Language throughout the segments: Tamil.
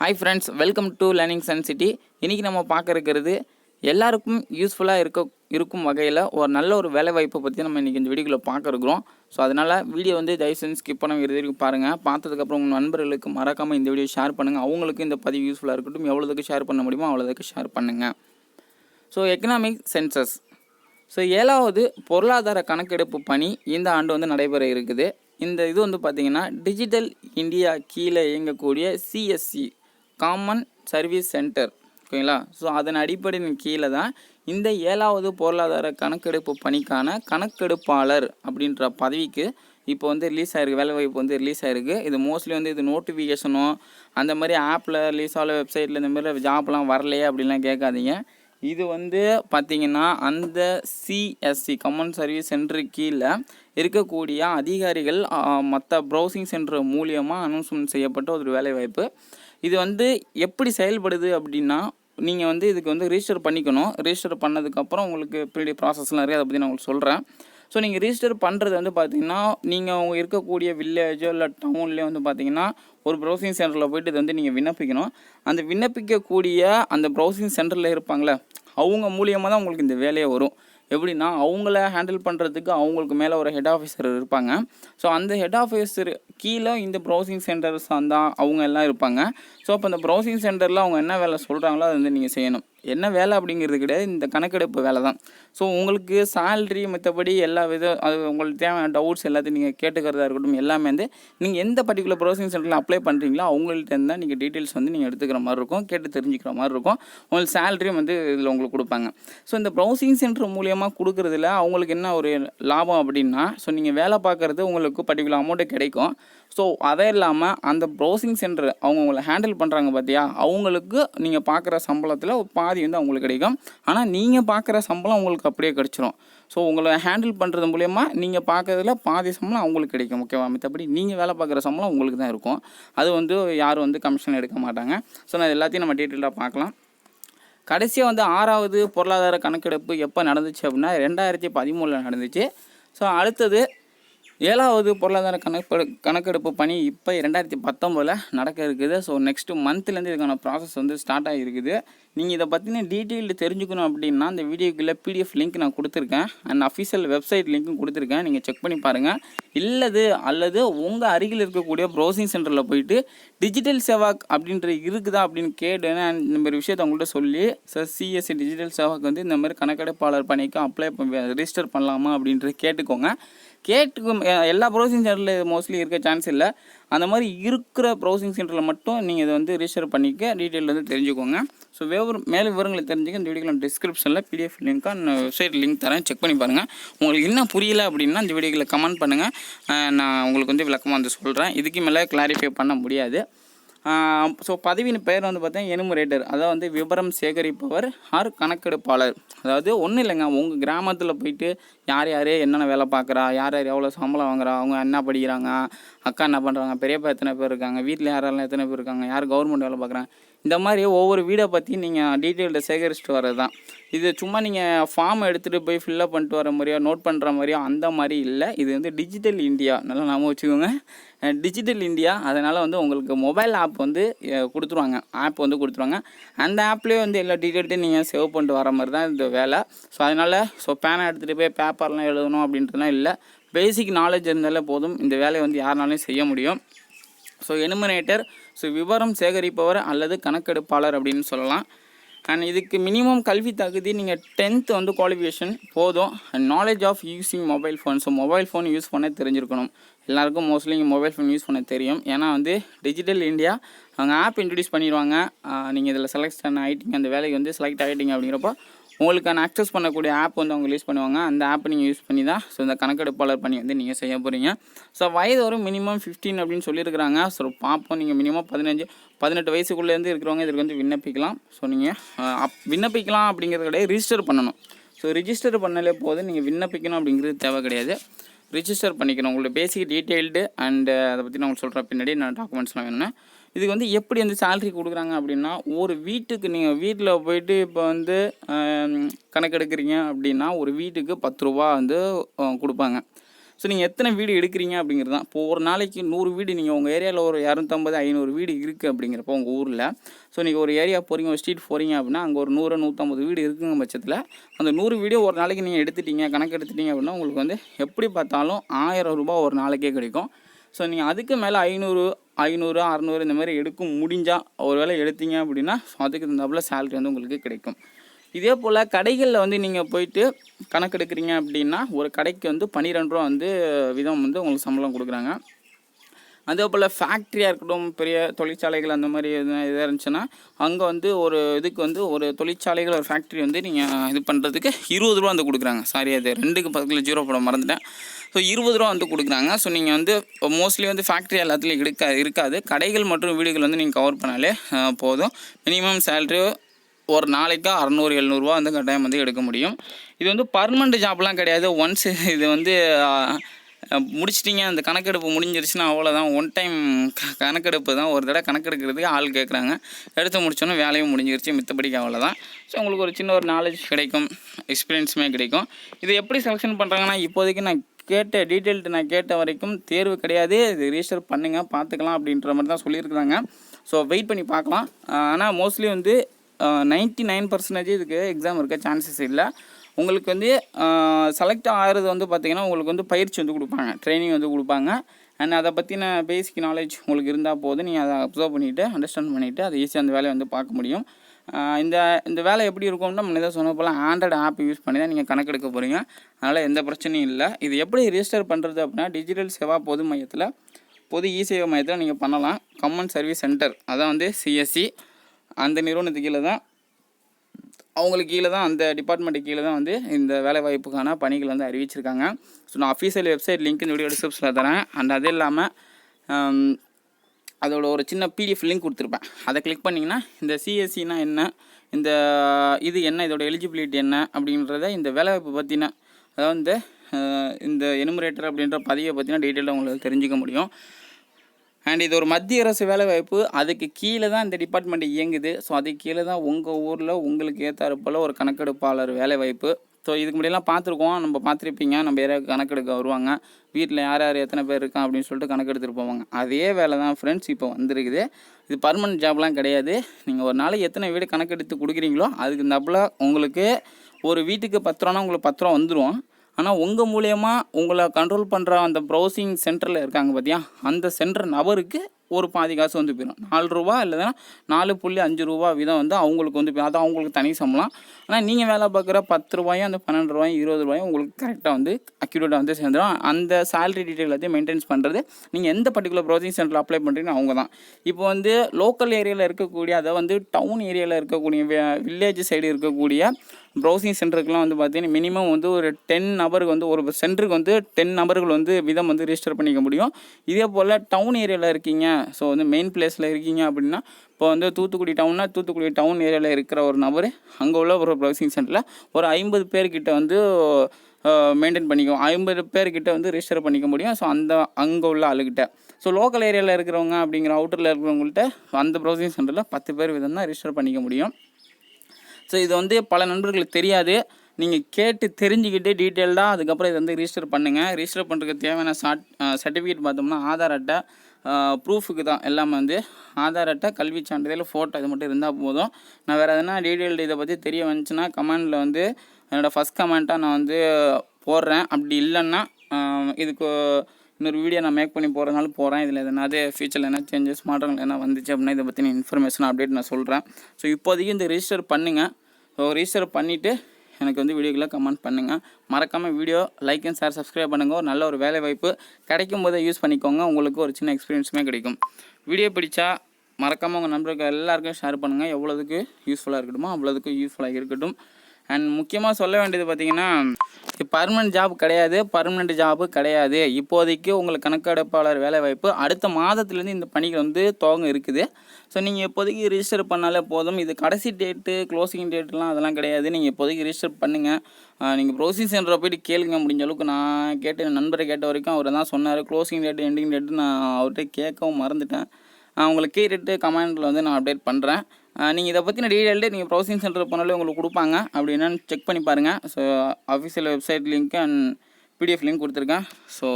Hi friends welcome to learning sun city இன்றைக்கி நம்ம பார்க்க இருக்கிறது எல்லாருக்கும் யூஸ்ஃபுல்லாக இருக்க இருக்கும் வகையில் ஒரு நல்ல ஒரு வேலை வாய்ப்பை பற்றி நம்ம இன்றைக்கி இந்த வீடியோவில் பார்க்க இருக்கிறோம். ஸோ அதனால் வீடியோ வந்து தயவு செஞ்சு ஸ்கிப் பண்ண இறுதி வரைக்கும் பாருங்கள் பார்த்ததுக்கப்புறம் உங்கள் நண்பர்களுக்கு மறக்காமல் இந்த வீடியோ ஷேர் பண்ணுங்கள் அவங்களுக்கும் இந்த பதிவு யூஸ்ஃபுல்லாக இருக்கட்டும். எவ்வளோதுக்கு ஷேர் பண்ண முடியுமோ அவ்வளோதுக்கு ஷேர் பண்ணுங்கள் ஸோ எக்கனாமிக் சென்சஸ் ஸோ ஏழாவது பொருளாதார கணக்கெடுப்பு பணி இந்த ஆண்டு வந்து நடைபெற இருக்குது. இந்த இது வந்து பார்த்திங்கன்னா டிஜிட்டல் இந்தியா கீழே இயங்கக்கூடிய சிஎஸ்சி காமன் சர்வீஸ் சென்டர் ஓகேங்களா? ஸோ அதன் அடிப்படையின் கீழே தான் இந்த ஏழாவது பொருளாதார கணக்கெடுப்பு பணிக்கான கணக்கெடுப்பாளர் அப்படின்ற பதவிக்கு இப்போ வந்து ரிலீஸ் ஆயிருக்கு வேலைவாய்ப்பு வந்து ரிலீஸ் ஆயிருக்கு. இது மோஸ்ட்லி வந்து இது நோட்டிஃபிகேஷனோ அந்த மாதிரி ஆப்பில் ரிலீஸ் ஆகல வெப்சைட்டில் இந்த மாதிரி ஜாப்லாம் வரலையே அப்படின்லாம் கேட்காதீங்க. இது வந்து பார்த்திங்கன்னா அந்த சிஎஸ்சி கமன் சர்வீஸ் சென்டரு கீழே இருக்கக்கூடிய அதிகாரிகள் மற்ற ப்ரௌசிங் சென்டர் மூலியமாக அனௌன்ஸ்மெண்ட் செய்யப்பட்ட ஒரு வேலைவாய்ப்பு. இது வந்து எப்படி செயல்படுது அப்படின்னா நீங்கள் வந்து இதுக்கு வந்து ரிஜிஸ்டர் பண்ணிக்கணும். ரிஜிஸ்டர் பண்ணதுக்கப்புறம் உங்களுக்கு பின்னாடி ப்ராசஸ்லாம் இருக்குது அதை பற்றி நான் உங்களுக்கு சொல்கிறேன் ஸோ நீங்கள் ரிஜிஸ்டர் பண்ணுறது வந்து பார்த்தீங்கன்னா நீங்கள் அவங்க இருக்கக்கூடிய வில்லேஜோ இல்லை டவுன்லேயோ வந்து பார்த்தீங்கன்னா ஒரு ப்ரௌசிங் சென்டரில் போயிட்டு இது வந்து நீங்கள் விண்ணப்பிக்கணும். அந்த விண்ணப்பிக்கக்கூடிய அந்த ப்ரௌசிங் சென்டரில் இருப்பாங்களே அவங்க மூலியமாக தான் உங்களுக்கு இந்த வேலையே வரும். எப்படின்னா அவங்கள ஹேண்டில் பண்ணுறதுக்கு அவங்களுக்கு மேலே ஒரு ஹெட் ஆஃபீஸர் இருப்பாங்க. ஸோ அந்த ஹெட் ஆஃபீஸர் கீழே இந்த ப்ரௌசிங் சென்டர்ஸ் அந்த அவங்க எல்லாம் இருப்பாங்க. ஸோ அப்போ அந்த ப்ரௌசிங் சென்டரில் அவங்க என்ன வேலை சொல்கிறாங்களோ அதை வந்து நீங்கள் செய்யணும். என்ன வேலை அப்படிங்கிறது கிடையாது. இந்த கணக்கெடுப்பு வேலை தான். ஸோ உங்களுக்கு சேல்ரி மற்றபடி எல்லா வித அது உங்களுக்கு தேவையான டவுட்ஸ் எல்லாத்தையும் நீங்கள் கேட்டுக்கிறதா இருக்கட்டும் எல்லாமே வந்து நீங்கள் எந்த பர்டிகுலர் ப்ரௌசிங் சென்டரில் அப்ளை பண்ணுறீங்களோ அவங்கள்ட்ட இருந்தால் நீங்கள் டீட்டெயில்ஸ் வந்து நீங்கள் எடுத்துக்கிற மாதிரி இருக்கும் கேட்டு தெரிஞ்சுக்கிற மாதிரி இருக்கும். உங்களுக்கு சேலரியும் வந்து இதில் உங்களுக்கு கொடுப்பாங்க. ஸோ இந்த ப்ரௌசிங் சென்டர் மூலியமாக கொடுக்குறதுல அவங்களுக்கு என்ன ஒரு லாபம் அப்படின்னா ஸோ நீங்கள் வேலை பார்க்குறது உங்களுக்கு பர்டிகுலர் அமௌண்ட்டு கிடைக்கும். ஸோ அதே இல்லாமல் அந்த ப்ரௌசிங் சென்டர் அவங்க உங்களை ஹேண்டில் பண்ணுறாங்க பார்த்தியா அவங்களுக்கு நீங்கள் பார்க்குற சம்பளத்தில் பா பாதி வந்து அவங்களுக்கு கிடைக்கும். ஆனால் நீங்கள் பார்க்குற சம்பளம் உங்களுக்கு அப்படியே கிடச்சிரும். ஸோ உங்களை ஹேண்டில் பண்ணுறது மூலயமா நீங்கள் பார்க்குறதுல பாதி சம்பளம் அவங்களுக்கு கிடைக்கும் ஓகேவா மற்றபடி நீங்கள் வேலை பார்க்குற சம்பளம் உங்களுக்கு தான் இருக்கும். அது வந்து யாரும் வந்து கமிஷன் எடுக்க மாட்டாங்க. ஸோ நான் எல்லாத்தையும் நம்ம டீட்டெயிலாக பார்க்கலாம் கடைசியாக வந்து ஆறாவது பொருளாதார கணக்கெடுப்பு எப்போ நடந்துச்சு அப்படின்னா ரெண்டாயிரத்தி பதிமூணில் நடந்துச்சு. ஸோ அடுத்தது ஏழாவது பொருளாதார கணக்கு கணக்கெடுப்பு பணி இப்போ ரெண்டாயிரத்தி பத்தொம்போதில் நடக்க இருக்குது. ஸோ நெக்ஸ்ட்டு மந்த்லேருந்து இதுக்கான ப்ராசஸ் வந்து ஸ்டார்ட் ஆகிருக்குது நீங்கள் இதை பற்றின டீட்டெயில்டு தெரிஞ்சுக்கணும் அப்படின்னா இந்த வீடியோக்குள்ளே பிடிஎஃப் லிங்க் நான் கொடுத்துருக்கேன். அண்ட் அஃபிஷியல் வெப்சைட் லிங்க்கும் கொடுத்துருக்கேன். நீங்கள் செக் பண்ணி பாருங்கள் இல்லது அல்லது உங்கள் அருகில் இருக்கக்கூடிய ப்ரௌசிங் சென்டரில் போயிட்டு டிஜிட்டல் சேவாக் அப்படின்ற இருக்குதா அப்படின்னு கேட்டு அண்ட் இந்த மாதிரி விஷயத்தை உங்கள்கிட்ட சொல்லி சார் சிஎஸ்சி டிஜிட்டல் சேவாக் வந்து இந்த மாதிரி கணக்கெடுப்பாளர் பணிக்கு அப்ளை ரிஜிஸ்டர் பண்ணலாமா அப்படின்றது கேட்டுக்கோங்க. கேட்டுக்கும் எல்லா ப்ரௌசிங் சென்டரில் மோஸ்ட்லி இருக்க சான்ஸ் இல்லை. அந்த மாதிரி இருக்கிற ப்ரௌசிங் சென்டரில் மட்டும் நீங்கள் இதை வந்து ரிஜிஸ்டர் பண்ணிக்க டீட்டெயில் வந்து தெரிஞ்சுக்கோங்க. ஸோ வேறு மேலே விவரங்களை தெரிஞ்சுக்க இந்த வீடியோவில் டிஸ்கிரிப்ஷனில் பிடிஎஃப் லிங்க்காக நான் வெப்சைட் லிங்க் தரேன். செக் பண்ணி பாருங்கள் உங்களுக்கு என்ன புரியல அப்படின்னா இந்த வீடியோக்கில் கமெண்ட் பண்ணுங்கள் நான் உங்களுக்கு வந்து விளக்கமாக வந்து சொல்கிறேன் இதுக்கு மேலே கிளாரிஃபை பண்ண முடியாது. ஸோ பதவியின் பெயர் வந்து பார்த்தீங்கன்னா எனுமரேட்டர் அதாவது வந்து விவரம் சேகரிப்பவர் ஆர் கணக்கெடுப்பாளர். அதாவது ஒன்றும் இல்லைங்க உங்கள் கிராமத்தில் போயிட்டு யார் யார் என்னென்ன வேலை பார்க்குறா யார் யார் எவ்வளோ சம்பளம் வாங்குறா அவங்க என்ன படிக்கிறாங்க அக்கா என்ன பண்ணுறாங்க பெரியப்பா எத்தனை பேர் இருக்காங்க வீட்டில் யாரெல்லாம் எத்தனை பேர் இருக்காங்க யார் கவர்மெண்ட் வேலை பார்க்குறாங்க இந்த மாதிரி ஒவ்வொரு வீடை பற்றி நீங்கள் டீட்டெயில்டை சேகரிச்சுட்டு வர்றது தான் இது சும்மா நீங்கள் ஃபார்ம் எடுத்துகிட்டு போய் ஃபில்லப் பண்ணிட்டு வர மாதிரியோ நோட் பண்ணுற மாதிரியோ அந்த மாதிரி இல்லை. இது வந்து டிஜிட்டல் இந்தியா நல்லா நாம வச்சுக்கோங்க. டிஜிட்டல் இந்தியா அதனால் வந்து உங்களுக்கு மொபைல் ஆப் வந்து கொடுத்துருவாங்க. ஆப் வந்து கொடுத்துருவாங்க. அந்த ஆப்லேயே வந்து எல்லா டீட்டெயில்ட்டையும் நீங்கள் சேவ் பண்ணிட்டு வர மாதிரி தான் இந்த வேலை. ஸோ அதனால் ஸோ பேனை எடுத்துகிட்டு போய் பேப்பர்லாம் எழுதணும் அப்படின்றதுலாம் இல்லை. பேசிக் நாலேஜ் இருந்தாலே போதும். இந்த வேலையை வந்து யாருனாலையும் செய்ய முடியும். ஸோ எனுமினேட்டர் ஸோ விவரம் சேகரிப்பவர் அல்லது கணக்கெடுப்பாளர் அப்படின்னு சொல்லலாம். அண்ட் இதுக்கு மினிமம் கல்வி தகுதி நீங்கள் டென்த்து வந்து குவாலிஃபிகேஷன் போதும். And knowledge of using mobile phone so mobile phone use பண்ண தெரிஞ்சிருக்கணும். எல்லாருக்கும் மோஸ்ட்லி இங்கே மொபைல் ஃபோன் யூஸ் பண்ண தெரியும். ஏன்னா வந்து டிஜிட்டல் இந்தியா அவங்க ஆப் இன்ட்ரடியூஸ் பண்ணிடுவாங்க. நீங்கள் இதில் செலக்ட் ஆகிட்டீங்க அந்த வேலைக்கு வந்து செலக்ட் ஆகிட்டீங்க அப்படிங்கிறப்போ உங்களுக்கான ஆக்சஸ் பண்ணக்கூடிய ஆப் வந்து அவங்க யூஸ் பண்ணுவாங்க. அந்த ஆப் நீங்கள் யூஸ் பண்ணி தான் ஸோ இந்த கணக்கெடுப்பாளர் பண்ணி வந்து நீங்கள் செய்ய போகிறீங்க ஸோ வயது வரும் மினிமம் ஃபிஃப்டீன் அப்படின்னு சொல்லியிருக்கிறாங்க. ஸோ பார்ப்போம். நீங்கள் மினிமம் பதினஞ்சு பதினெட்டு வயசுக்குள்ளேருந்து இருக்கிறவங்க இதுக்கு வந்து விண்ணப்பிக்கலாம். ஸோ நீங்கள் அப் விண்ணப்பிக்கலாம் அப்படிங்கிறது கிடையாது ரிஜிஸ்டர் பண்ணணும். ஸோ ரிஜிஸ்டர் பண்ணலே போது நீங்கள் விண்ணப்பிக்கணும் அப்படிங்கிறது தேவை கிடையாது. ரிஜிஸ்டர் பண்ணிக்கணும். உங்களோட பேசிக் டீட்டெயில்டு அண்டு அதை பற்றி நான் உங்களுக்கு சொல்கிறேன் பின்னாடி நான் டாக்குமெண்ட்ஸ்லாம் வேணும்னா. இதுக்கு வந்து எப்படி வந்து சேல்ரி கொடுக்குறாங்க அப்படின்னா ஒரு வீட்டுக்கு நீங்கள் வீட்டில் போயிட்டு இப்போ வந்து கணக்கெடுக்கிறீங்க அப்படின்னா ஒரு வீட்டுக்கு பத்து ரூபா வந்து கொடுப்பாங்க. ஸோ நீங்கள் எத்தனை வீடு எடுக்கிறீங்க அப்படிங்கிறது தான். இப்போ ஒரு நாளைக்கு நூறு வீடு நீங்கள் உங்கள் ஏரியாவில் ஒரு இரநூத்தம்பது ஐநூறு வீடு இருக்குது அப்படிங்கிறப்போ உங்கள் ஊரில். ஸோ நீங்கள் ஒரு ஏரியா போகிறீங்க ஒரு ஸ்ட்ரீட் போகிறீங்க அப்படின்னா அங்கே ஒரு நூறு நூற்றம்பது வீடு இருக்குங்க பட்சத்தில். அந்த நூறு வீடியோ ஒரு நாளைக்கு நீங்கள் எடுத்துட்டீங்க கணக்கு எடுத்துட்டீங்க அப்படின்னா உங்களுக்கு வந்து எப்படி பார்த்தாலும் ஆயிரம் ரூபாய் ஒரு நாளைக்கே கிடைக்கும். ஸோ நீங்கள் அதுக்கு மேலே ஐநூறு ஐநூறு அறநூறு இந்த மாதிரி எடுக்கும் முடிஞ்சால் ஒரு வேளை எடுத்தீங்க அப்படின்னா அதுக்கு தகுந்தாப்புல சேலரி வந்து உங்களுக்கு கிடைக்கும். இதே போல் கடைகளில் வந்து நீங்கள் போயிட்டு கணக்கெடுக்கிறீங்க அப்படின்னா ஒரு கடைக்கு வந்து பன்னிரெண்டு ரூபா வந்து விதம் வந்து உங்களுக்கு சம்பளம் கொடுக்குறாங்க. அதே போல் ஃபேக்ட்ரியாக இருக்கட்டும் பெரிய தொழிற்சாலைகள் அந்த மாதிரி எதுனா இதாக இருந்துச்சுன்னா அங்கே வந்து ஒரு இதுக்கு வந்து ஒரு தொழிற்சாலைகள் ஒரு ஃபேக்ட்ரி வந்து நீங்கள் இது பண்ணுறதுக்கு இருபது ரூபா வந்து கொடுக்குறாங்க. சாரி அது ரெண்டுக்கு பக்கத்தில் ஜீரோ போட மறந்துட்டேன். ஸோ இருபது ரூபா வந்து கொடுக்குறாங்க. ஸோ நீங்கள் வந்து மோஸ்ட்லி வந்து ஃபேக்ட்ரி எல்லாத்துலேயும் இருக்கா இருக்காது. கடைகள் மற்றும் வீடுகள் வந்து நீங்கள் கவர் பண்ணாலே போதும். மினிமம் சேலரி ஒரு நாளைக்கு அறநூறு எழுநூறுவா வந்து கட்டாயம் வந்து எடுக்க முடியும். இது வந்து பர்மனெண்ட் ஜாப்லாம் கிடையாது. ஒன்ஸ் இது வந்து முடிச்சிட்டிங்க. அந்த கணக்கெடுப்பு முடிஞ்சிருச்சுன்னா அவ்வளோதான் ஒன் டைம் கணக்கெடுப்பு தான். ஒரு தடவை கணக்கெடுக்கிறதுக்கு ஆள் கேட்குறாங்க. எடுத்து முடிச்சோன்னே வேலையும் முடிஞ்சிருச்சு. மித்தபடிக்கு அவ்வளோதான் ஸோ உங்களுக்கு ஒரு சின்ன ஒரு நாலேஜ் கிடைக்கும். எக்ஸ்பீரியன்ஸுமே கிடைக்கும். இது எப்படி செலெக்ஷன் பண்ணுறாங்கன்னா இப்போதைக்கு நான் கேட்ட டீட்டெயில்ட்டு நான் கேட்ட வரைக்கும் தேர்வு கிடையாது. இது ரிஜிஸ்டர் பண்ணுங்கள் பார்த்துக்கலாம் அப்படின்ற மாதிரி தான் சொல்லியிருக்கிறாங்க. ஸோ வெயிட் பண்ணி பார்க்கலாம். ஆனால் மோஸ்ட்லி வந்து நைன்ட்டி நைன் பர்சன்டேஜ் இதுக்கு எக்ஸாம் இருக்க சான்சஸ் இல்லை. உங்களுக்கு வந்து செலக்ட் ஆகிறது வந்து பார்த்திங்கன்னா உங்களுக்கு வந்து பயிற்சி வந்து கொடுப்பாங்க. ட்ரைனிங் வந்து கொடுப்பாங்க. அண்ட் அதை பற்றின பேசிக் நாலேஜ் உங்களுக்கு இருந்தால் போதும். நீங்கள் அதை அப்சர்வ் பண்ணிவிட்டு அண்டர்ஸ்டாண்ட் பண்ணிவிட்டு அதை ஈஸியாக அந்த வேலையை வந்து பார்க்க முடியும். இந்த இந்த வேலை எப்படி இருக்கும்னா முன்னே தான் சொன்ன போல் ஆண்ட்ராய்டு ஆப் யூஸ் பண்ணி தான் நீங்கள் கணக்கெடுக்க போகிறீங்க அதனால் எந்த பிரச்சனையும் இல்லை. இது எப்படி ரிஜிஸ்டர் பண்ணுறது அப்படின்னா டிஜிட்டல் சேவா பொது மையத்தில் பொது இ சேவை மையத்தில் நீங்கள் பண்ணலாம். கம்மன் சர்வீஸ் சென்டர் அதான் வந்து சிஎஸ்சி அந்த நிறுவனத்துக்கு கீழே தான் அவங்களுக்கு கீழே தான் அந்த டிபார்ட்மெண்ட்டு கீழே தான் வந்து இந்த வேலை வாய்ப்புக்கான பணிகள் வந்து அறிவிச்சிருக்காங்க. ஸோ நான் அஃபீஷியல் வெப்சைட் லிங்க் இந்த வீடியோ டிஸ்கிரிப்ஷனில் தரேன். அண்ட் அது இல்லாமல் அதோட ஒரு சின்ன பிடிஎஃப் லிங்க் கொடுத்துருப்பேன். அதை கிளிக் பண்ணிங்கன்னா இந்த சிஎஸ்சினா என்ன இந்த இது என்ன இதோட எலிஜிபிலிட்டி என்ன அப்படின்றத இந்த வேலைவாய்ப்பு பற்றின அதாவது இந்த இந்த எனுமரேட்டர் அப்படின்ற பதிவை பற்றின டீட்டெயிலாக உங்களுக்கு தெரிஞ்சுக்க முடியும். அண்ட் இது ஒரு மத்திய அரசு வேலைவாய்ப்பு. அதுக்கு கீழே தான் இந்த டிபார்ட்மெண்ட் இயங்குது. ஸோ அதுக்கு கீழே தான் உங்கள் ஊரில் உங்களுக்கு ஏற்றாறு போல் ஒரு கணக்கெடுப்பாளர் வேலைவாய்ப்பு. ஸோ இதுக்கு முன்னாடிலாம் பார்த்துருக்கோம். நம்ம பார்த்துருப்பீங்க. நம்ம ஏரியாவுக்கு கணக்கெடுக்க வருவாங்க. வீட்டில் யார் யார் எத்தனை பேர் இருக்கான் அப்படின்னு சொல்லிட்டு கணக்கெடுத்துட்டு போவாங்க. அதே வேலை தான் ஃப்ரெண்ட்ஸ் இப்போ வந்துருக்குது. இது பர்மனெண்ட் ஜாப்லாம் கிடையாது. நீங்கள் ஒரு நாளைக்கு எத்தனை வீடு கணக்கெடுத்து கொடுக்குறீங்களோ அதுக்கு தப்பில் உங்களுக்கு ஒரு வீட்டுக்கு பத்து ரூபானா உங்களுக்கு பத்து ரூபா வந்துடும் ஆனால் உங்கள் மூலயமா உங்களை கண்ட்ரோல் பண்ணுற அந்த ப்ரௌசிங் சென்டரில் இருக்காங்க பார்த்தியா அந்த சென்டர் நபருக்கு ஒரு பாதி காசு வந்து போயிடும் நாலு ரூபா இல்லைன்னா நாலு புள்ளி அஞ்சு ரூபா வீதம் வந்து அவங்களுக்கு வந்து போயிடும். அது அவங்களுக்கு தனி சம்பளம். ஆனால் நீங்கள் வேலை பார்க்குற பத்து ரூபாயும் அந்த பன்னெண்டு ரூபாயும் இருபது ரூபாயும் உங்களுக்கு கரெக்டாக வந்து அக்யூரேட்டாக வந்து சேர்ந்துடும் அந்த சேலரி டீட்டெயில் எல்லாத்தையும் மெயின்டைன்ஸ் பண்ணுறது நீங்கள் எந்த பர்டிகுலர் ப்ரௌசிங் சென்டரில் அப்ளை பண்ணுறீங்கன்னு அவங்க தான் இப்போ வந்து லோக்கல் ஏரியாவில் இருக்கக்கூடிய அதை வந்து டவுன் ஏரியாவில் இருக்கக்கூடிய வில்லேஜ் சைடு இருக்கக்கூடிய ப்ரௌசிங் சென்டருக்குலாம் வந்து பார்த்தீங்கன்னா மினிமம் வந்து ஒரு டென் நபருக்கு வந்து ஒரு சென்டருக்கு வந்து டென் நபர்கள் வந்து விதம் வந்து ரிஜிஸ்டர் பண்ணிக்க முடியும். இதே போல் டவுன் ஏரியாவில் இருக்கீங்க. ஸோ வந்து மெயின் பிளேஸில் இருக்கீங்க அப்படின்னா இப்போ வந்து தூத்துக்குடி டவுன்னா தூத்துக்குடி டவுன் ஏரியாவில் இருக்கிற ஒரு நபர் அங்கே உள்ள ஒரு ப்ரௌசிங் சென்டரில் ஒரு ஐம்பது பேர்கிட்ட வந்து மெயின்டைன் பண்ணிக்கும் ஐம்பது பேர்கிட்ட வந்து ரிஜிஸ்டர் பண்ணிக்க முடியும். ஸோ அந்த அங்கே உள்ள ஆளுகிட்ட. ஸோ லோக்கல் ஏரியாவில் இருக்கிறவங்க அப்படிங்கிற அவுட்டரில் இருக்கிறவங்கள்ட்ட அந்த ப்ரௌசிங் சென்டரில் பத்து பேர் விதம் தான் ரிஜிஸ்டர் பண்ணிக்க முடியும். ஸோ இது வந்து பல நண்பர்களுக்கு தெரியாது. நீங்கள் கேட்டு தெரிஞ்சுக்கிட்டு டீட்டெயில்டாக அதுக்கப்புறம் இதை வந்து ரிஜிஸ்டர் பண்ணுங்கள் ரிஜிஸ்டர் பண்ணுறதுக்கு தேவையான சாட் சர்டிஃபிகேட் பார்த்தோம்னா ஆதார் அட்டை ப்ரூஃபுக்கு தான் எல்லாமே வந்து ஆதார் அட்டை கல்வி சான்றிதழ் ஃபோட்டோ இது மட்டும் இருந்தால் போதும். நான் வேறு எதனா டீட்டெயில் இதை பற்றி தெரிய வந்துச்சுன்னா கமெண்டில் வந்து என்னோடய ஃபஸ்ட் கமெண்ட்டாக நான் வந்து போடுறேன். அப்படி இல்லைன்னா இதுக்கு இன்னொரு வீடியோ நான் மேக் பண்ணி போகிறதுனால போகிறேன் இதில் எதனாவது ஃபியூச்சரில் என்ன சேஞ்சஸ் மாற்றங்கள் என்ன வந்துச்சு அப்படின்னா இதை பற்றின இன்ஃபர்மேஷன் அப்டேட் நான் சொல்கிறேன் ஸோ இப்போதைக்கு இந்த ரிஜிஸ்டர் பண்ணுங்கள் ஸோ ரிஜிஸ்டர் பண்ணிவிட்டு எனக்கு வந்து வீடியோக்குள்ளே கமெண்ட் பண்ணுங்கள் மறக்காமல் video like and share subscribe பண்ணுங்கள் ஒரு நல்ல ஒரு வேலை வாய்ப்பு கிடைக்கும் போதே யூஸ் பண்ணிக்கோங்க. உங்களுக்கு ஒரு சின்ன எக்ஸ்பீரியன்ஸுமே கிடைக்கும். வீடியோ பிடிச்சா மறக்காமல் உங்கள் நண்பர்கள் எல்லாருக்கும் ஷேர் பண்ணுங்கள் எவ்வளோதுக்கு யூஸ்ஃபுல்லாக இருக்கட்டுமோ அவ்வளோதுக்கு யூஸ்ஃபுல்லாக இருக்கட்டும். அண்ட் முக்கியமாக சொல்ல வேண்டியது பார்த்தீங்கன்னா பர்மனெண்ட் ஜாப் கிடையாது பர்மனெண்ட் ஜாப்பு கிடையாது. இப்போதைக்கு உங்களுக்கு கணக்கெடுப்பாளர் வேலை வாய்ப்பு அடுத்த மாதத்துலேருந்து இந்த பணிகள் வந்து துவங்க இருக்குது. ஸோ நீங்கள் இப்போதைக்கு ரிஜிஸ்டர் பண்ணாலே போதும். இது கடைசி டேட்டு க்ளோசிங் டேட்லாம் அதெல்லாம் கிடையாது. நீங்கள் இப்போதைக்கு ரிஜிஸ்டர் பண்ணுங்கள் நீங்கள் ப்ரௌசிங் சென்டரை போய்ட்டு கேளுங்க. முடிஞ்ச அளவுக்கு நான் கேட்டு என் நண்பரை கேட்ட வரைக்கும் அவர் தான் சொன்னார். க்ளோசிங் டேட்டு எண்டிங் டேட்டு நான் அவர்கிட்ட கேட்கவும் மறந்துட்டேன். உங்களுக்கு கேட்டுட்டு கமெண்டில் வந்து நான் அப்டேட் பண்ணுறேன் நீங்கள் இதை பற்றின டீட்டெயில்டு நீங்கள் ப்ரௌசிங் சென்டர் போனாலே உங்களுக்கு கொடுப்பாங்க. அப்படி என்னன்னு செக் பண்ணி பாருங்கள் so official website link and PDF link கொடுத்துருக்கேன். ஸோ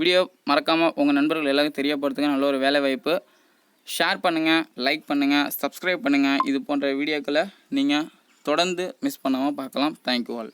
வீடியோ மறக்காமல் உங்கள் நண்பர்கள் எல்லாருக்கும் தெரியப்படுத்துங்க. நல்ல ஒரு வேலை வாய்ப்பு. ஷேர் பண்ணுங்கள் லைக் பண்ணுங்கள் சப்ஸ்கிரைப் பண்ணுங்கள் இது போன்ற வீடியோக்களை நீங்கள் தொடர்ந்து மிஸ் பண்ணாமல் பார்க்கலாம். Thank you all